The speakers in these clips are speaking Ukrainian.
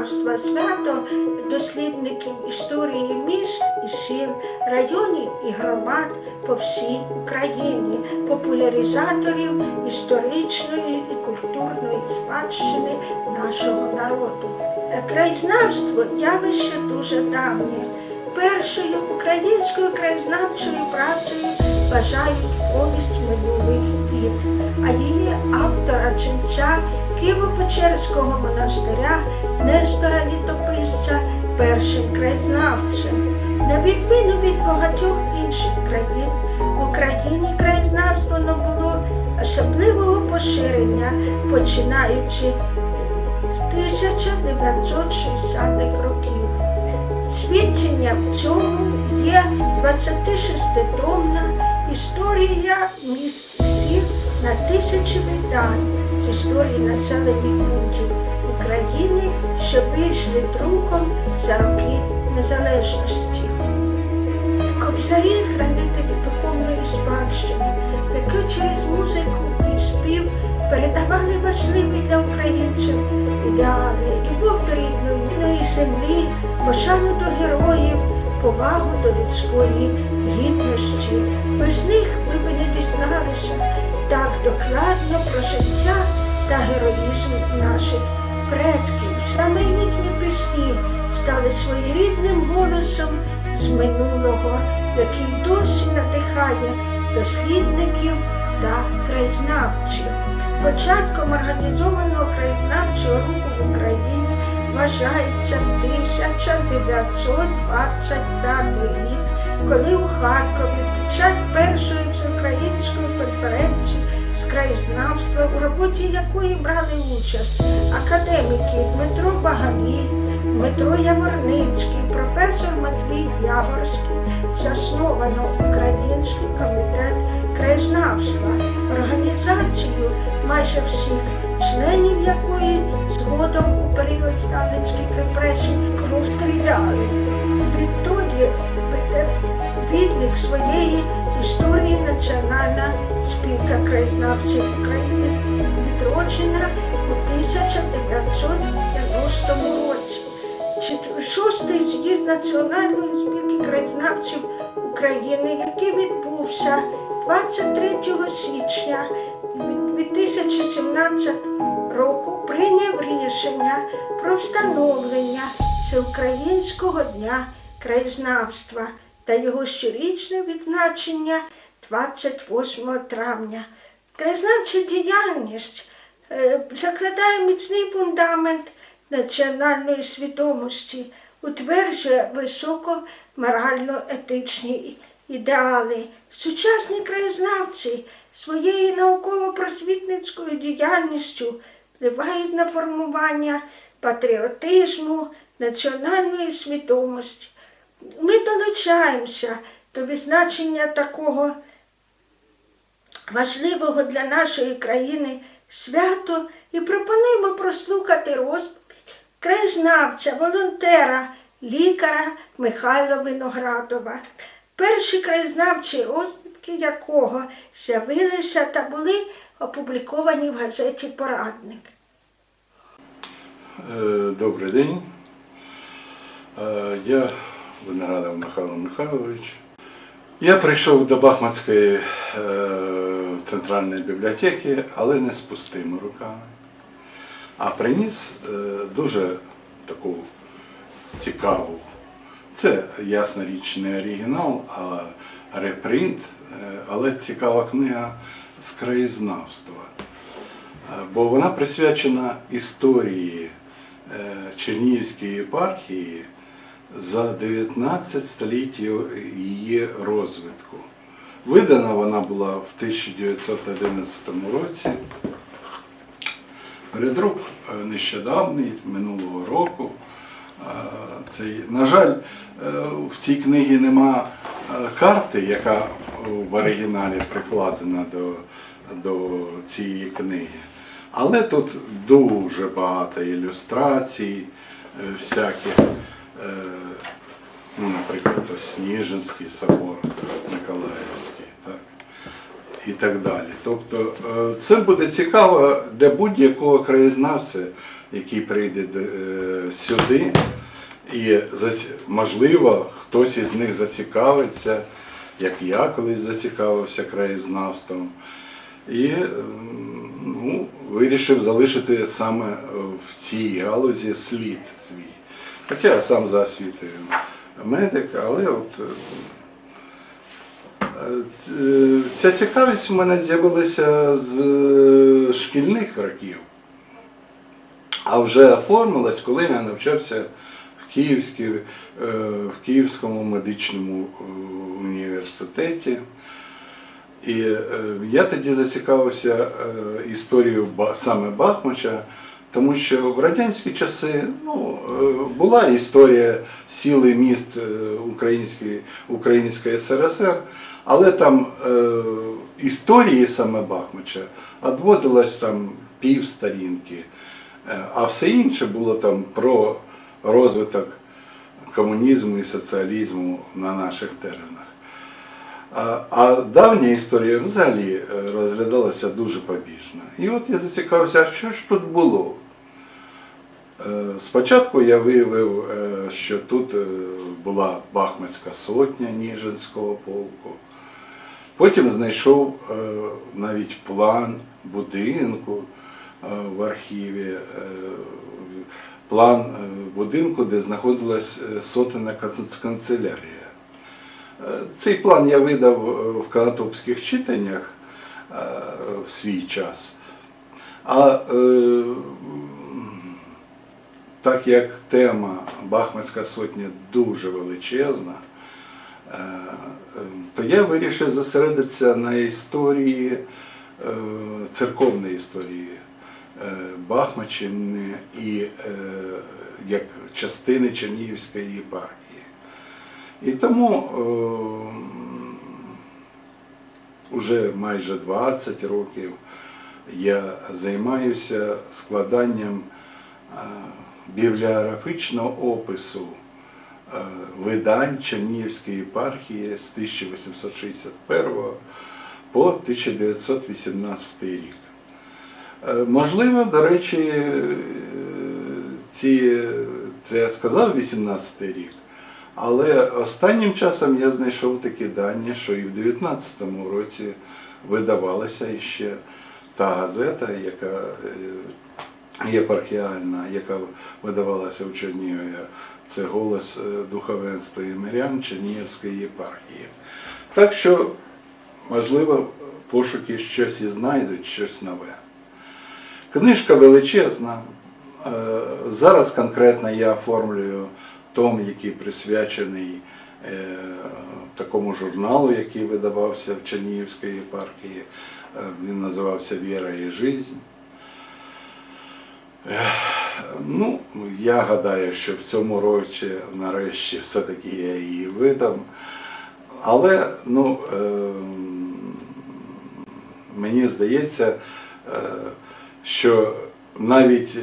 краєзнавства, свято дослідників історії міст і сіл, районів і громад по всій Україні, популяризаторів історичної і культурної спадщини нашого народу. Краєзнавство явище дуже давнє. Першою українською краєзнавчою працею вважають повість минулих літ, її автора ченця Києво-Печерського монастиря Нестора Літописця першим краєзнавцем. На відміну від багатьох інших країн, в Україні краєзнавство набуло особливого поширення, починаючи з 1960-х років. Свідченням цьому є 26-томна історія міст і сіл на тисячі видань з історії населених пунктів України, що вийшли друком за роки незалежності. Кобзарі хранителі духовної спадщини, які через музику і спів передавали важливі для українців ідеали, любов до рідної землі, пошану до героїв, повагу до людської гідності. Без них ми б не дізналися докладно про життя та героїзм наших предків. Саме їхні пісні стали своєрідним голосом з минулого, який досі надихає дослідників та краєзнавців. Початком організованого краєзнавчого руху в Україні вважається 1925 рік, коли у Харкові під час першої всеукраїнської конференції краєзнавства, у роботі якої брали участь академіки Дмитро Багаміль, Дмитро Яворницький, професор Матвій Яворський, засновано Український комітет краєзнавства, організацію майже всіх членів якої згодом у період сталінських репресій розстріляли. Відтоді відлік своєї історії Національна спілка краєзнавців України, відроджена у 1990 році. Шостий з'їзд Національної спілки краєзнавців України, який відбувся 23 січня 2017 року, прийняв рішення про встановлення Всеукраїнського дня краєзнавства та його щорічне відзначення 28 травня. Краєзнавча діяльність е, закладає міцний фундамент національної свідомості, утверджує високо морально-етичні ідеали. Сучасні краєзнавці своєю науково-просвітницькою діяльністю впливають на формування патріотизму, національної свідомості. Ми долучаємося до відзначення такого важливого для нашої країни свято і пропонуємо прослухати розповідь краєзнавця, волонтера, лікаря Михайла Виноградова. Перші краєзнавчі розвідки якого з'явилися та були опубліковані в газеті Порадник. Е, Добрий день. Е, Я Виноградов Михайло Михайлович. Я прийшов до Бахмацької е, центральної бібліотеки, але не з пустими руками. А приніс е, дуже таку цікаву. Це, ясна річ, не оригінал, а репринт, е, але цікава книга з краєзнавства. Е, бо вона присвячена історії Чернігівської єпархії за 19 століть його- її розвитку. Видана вона була в 1911 році. Передрук е, нещодавний, минулого року. Е, Цей, на жаль, е, в цій книгі нема карти, яка в оригіналі прикладена до, до цієї книги. Але тут дуже багато ілюстрацій, всяких, ну, наприклад, Сніжинський собор Миколаївський. Так. і так далі. Тобто е, це буде цікаво для будь-якого краєзнавця, який прийде е, сюди. І можливо, хтось із них зацікавиться, як я колись зацікавився краєзнавством. І ну, вирішив залишити саме в цій галузі слід свій. Хоча я сам за освітою медик, але от е, ця цікавість в мене з'явилася з е, шкільних років. А вже оформилась, коли я навчався в, Київській, е, в Київському медичному е, університеті. І е, я тоді зацікавився е, історією саме Бахмача, тому що в радянські часи ну, е, була історія сіл і міст е, Української, Української СРСР, але там е, історії саме Бахмача відводилось там пів сторінки, Е, а все інше було там про розвиток комунізму і соціалізму на наших теренах. А, давня історія взагалі е, розглядалася дуже побіжно. І от я зацікавився, що ж тут було? Е, Спочатку я виявив, е, що тут була Бахмутська сотня Ніжинського полку. Потім знайшов навіть план будинку в архіві, план будинку, де знаходилась сотена канцелярія. Цей план я видав е, в канатопських читаннях е, в свій час. А е, так як тема Бахмутська сотня дуже величезна, то я вирішив зосередитися на історії, е, церковної історії е, Бахмаччини і як частини Чернігівської єпархії. І тому е, уже майже 20 років я займаюся складанням е, бібліографічного опису е, видань Чернігівської єпархії з 1861 по 1918 рік. Е, Можливо, до речі, е, ці, це я сказав 18 рік, але останнім часом я знайшов такі дані, що і в 19-му році видавалася іще та газета, яка е, єпархіальна, яка видавалася в Чернігові. Це голос е, духовенства і мирян Чернігівської єпархії. Так що, можливо, пошуки щось і знайдуть, щось нове. Книжка величезна. Е, Зараз конкретно я оформлюю том, який присвячений е, такому журналу, який видавався в Чернігівській єпархії. Е, Він називався Віра і жизнь. Е, Ну, я гадаю, що в цьому році нарешті все-таки я її видам. Але ну, ем, мені здається, що навіть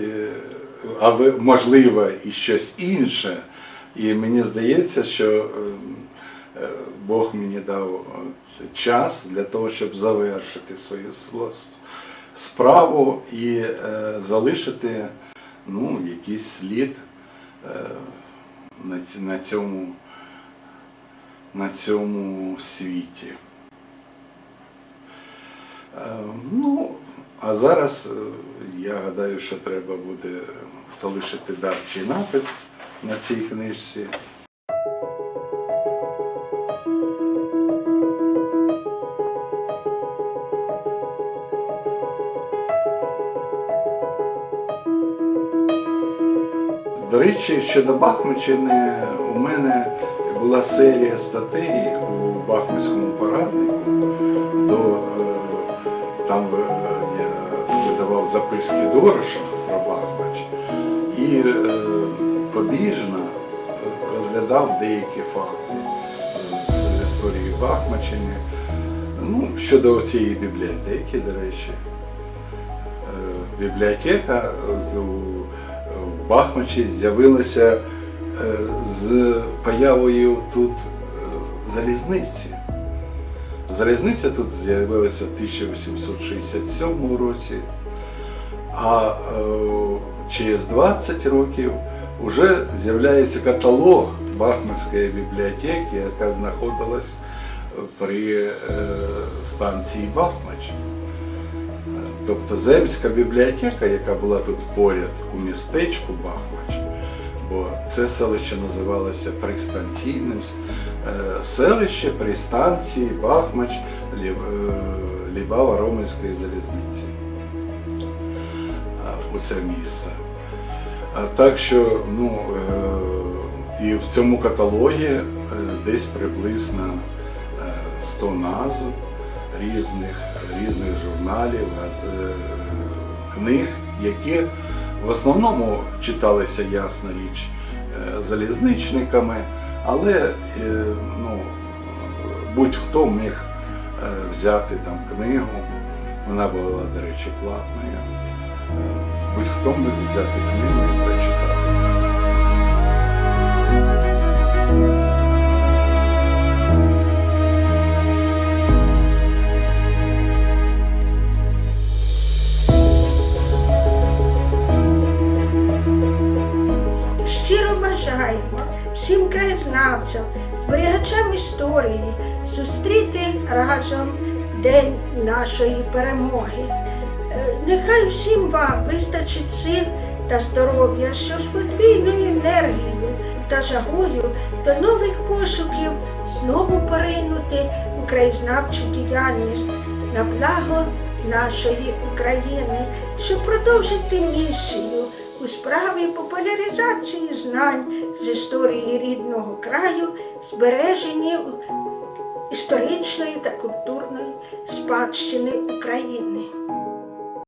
а можливо і щось інше, і мені здається, що ем, е, Бог мені дав е, час для того, щоб завершити свою справу і е, залишити ну, якийсь слід на, цьому, на цьому світі. Е, Ну, а зараз я гадаю, що треба буде залишити дарчий напис на цій книжці. До речі, щодо Бахмаччини, у мене була серія статей у Бахмутському пораднику. До, записки Дороша про Бахмач і е, побіжно розглядав деякі факти з історії Бахмаччини. Ну, щодо цієї бібліотеки, до речі. Е, бібліотека е, в Бахмачі з'явилася е, з появою тут е, залізниці. Залізниця тут з'явилася в 1867 році, а е, через 20 років вже з'являється каталог Бахмутської бібліотеки, яка знаходилась при е, станції Бахмач. Тобто Земська бібліотека, яка була тут поряд у містечку Бахмач, бо це селище називалося пристанційним е, селище при станції Бахмач Лі- е, Лібава Романської залізниці. Е, У це місце. Так що ну, е, і в цьому каталогі е, десь приблизно е, 100 назв різних, різних журналів, е, книг, які в основному читалися, ясна річ, е, залізничниками, але е, ну, будь-хто міг е, взяти там книгу, вона була, до речі, платною. Будь-хто міг взяти книгу і прочитати. Щиро бажаємо всім краєзнавцям, зберігачам історії зустріти разом День нашої перемоги. Нехай всім вам вистачить сил та здоров'я, щоб з подвійною енергією та жагою до нових пошуків знову поринути у краєзнавчу діяльність на благо нашої України, щоб продовжити місію у справі популяризації знань з історії рідного краю, збереження історичної та культурної спадщини України.